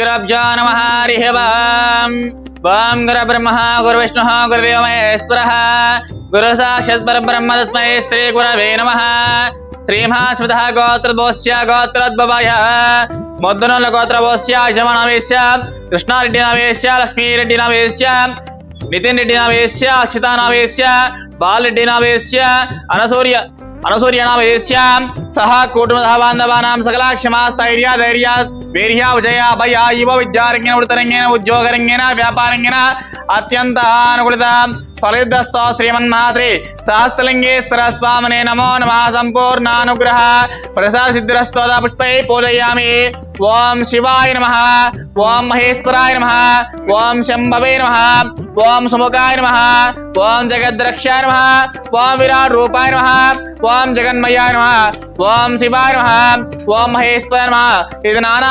श्रीगुरुभ्यो नमः, हरिः वाम् वां गुरुब्रह्मः, गुरुविष्णुः गुरुदेव महेश्वरः। गुरुसाक्षात् परब्रह्म तस्मै श्रीगुरवे नमः। श्रीमहास्मृतः गोत्रभोस्य गोत्रद्भवाय। मुद्रणलगोत्रभोस्य यशमनवेश्य कृष्णारेड्डिनवेश्य, लक्ष्मीरेड्डिनवेश्य। नितिनरेड्डिनवेश्य, अक्षितानवेश्य। बालरेड्डिनवेश्य, अनसूर्य अनसूर्यणावेश्य सह कुटुम्बसह बान्धवानां सकला क्षमा ವೀರ್ಯ ವಿಜಯ ಭಯ ಇವ ವಿದ್ಯಾರಂಗೇನ ಉಳಿತರಂಗೇನ ಉದ್ಯೋಗರಂಗೇನ ವ್ಯಾಪಾರಂಗೇನ ಅತ್ಯಂತ ಅನುಕೂಲಿತ ಫಲಯುದ್ಧಸ್ಥ ಶ್ರೀಮನ್ಮಹಾತ್ರಿ ಸಹಸ್ರಲಿಂಗೇಶ್ವರ ಸ್ವಾಮನೆ ನಮೋ ನಮಃ ಸಂಪೂರ್ಣಾನುಗ್ರಹ ಪ್ರಸಾದ ಸಿದ್ಧಿರಸ್ತೋದ ಪುಷ್ಪೈ ಪೂಜಯಾಮಿ ಓಂ ಶಿವಾಯ ನಮಃ ಓಂ ಮಹೇಶ್ವರಾಯ ನಮಃ ಓಂ ಶಂಭವೇ ನಮಃ ಓಂ ಸುಮುಖಾಯ ನಮಃ ಓಂ ಜಗದ್ರಕ್ಷಾಯ ನಮಃ ಓಂ ವಿರಾಟ್ ರೂಪಾಯ ನಮಃ ಓಂ ಜಗನ್ಮಯಾಯ ನಮಃ ಓಂ ಶಿವಾಯ ನಮಃ ಓಂ ಮಹೇಶ್ವರಾಯ ನಮಃ ಇದು ನಾನಾ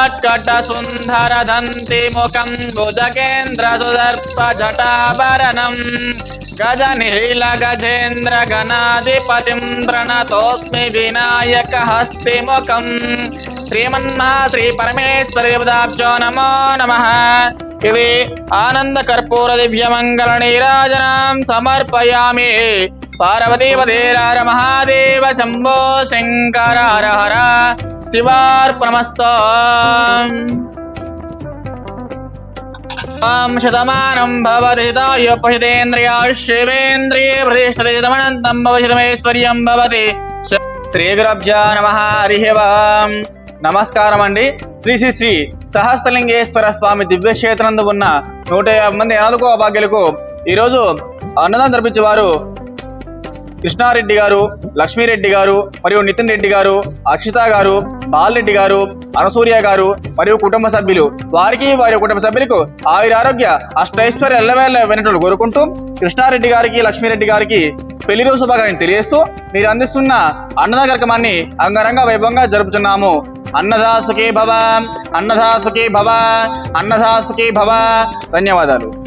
గ్రాపయామి ఘంటానాదాం ద్రావయామి సాక్షాం దీపం సందర్శయామి ధూపదీపానంతరం శుద్ధ ఆచమనీయాంచ సమర్పయామి అదమంగళ నీరాజనం కృత్వా ఓం వికటాట్కట సుందర దంతి ముఖం భుజకేంద్ర సుదర్ప జటాభరణం గజ నీల గజేంద్ర గణాధిపతిం ప్రణతోస్మి వినాయక హస్తి ముఖం శ్రీమన్మహా శ్రీ పరమేశ్వర దేవతాభ్యో నమో నమః ఇవి ఆనంద కర్పూర దివ్య మంగళ నీరాజనం సమర్పయామి పార్వతీపదేరార మహాదేవ శంభో శంకర హర హర శివార్పణమస్త శతమానం భవతి హితాయ ప్రహితేంద్రియాశివేంద్రియ ప్రతిష్టమనంతం భవశతమేశ్వర్యం భవతి శ్రీ గురభ్య నమ హరి నమస్కారం అండి శ్రీ శ్రీ శ్రీ సహస్రలింగేశ్వర స్వామి దివ్యక్షేత్రందు ఉన్న నూట యాభై మంది అనాథకో అభాగ్యులకు ఈరోజు అన్నదానం జరిపించేవారు కృష్ణారెడ్డి గారు లక్ష్మీరెడ్డి గారు మరియు నితిన్ రెడ్డి గారు అక్షిత గారు బాలరెడ్డి గారు అనసూర్య గారు మరియు కుటుంబ సభ్యులు. వారికి వారి కుటుంబ సభ్యులకు ఆవిరి ఆరోగ్య అష్టైశ్వర్య ఎల్లవేళ వినట్లు కోరుకుంటూ కృష్ణారెడ్డి గారికి లక్ష్మీరెడ్డి గారికి పెళ్ళి రోజు శుభాకాంక్షలు తెలియజేస్తూ మీరు అందిస్తున్న అన్నదా కార్యక్రమాన్ని అంగరంగ వైభవంగా జరుపుతున్నాము అన్నదాసుకి భవ అన్నదాసుకి భవ అన్నదాసుకి భవ. ధన్యవాదాలు.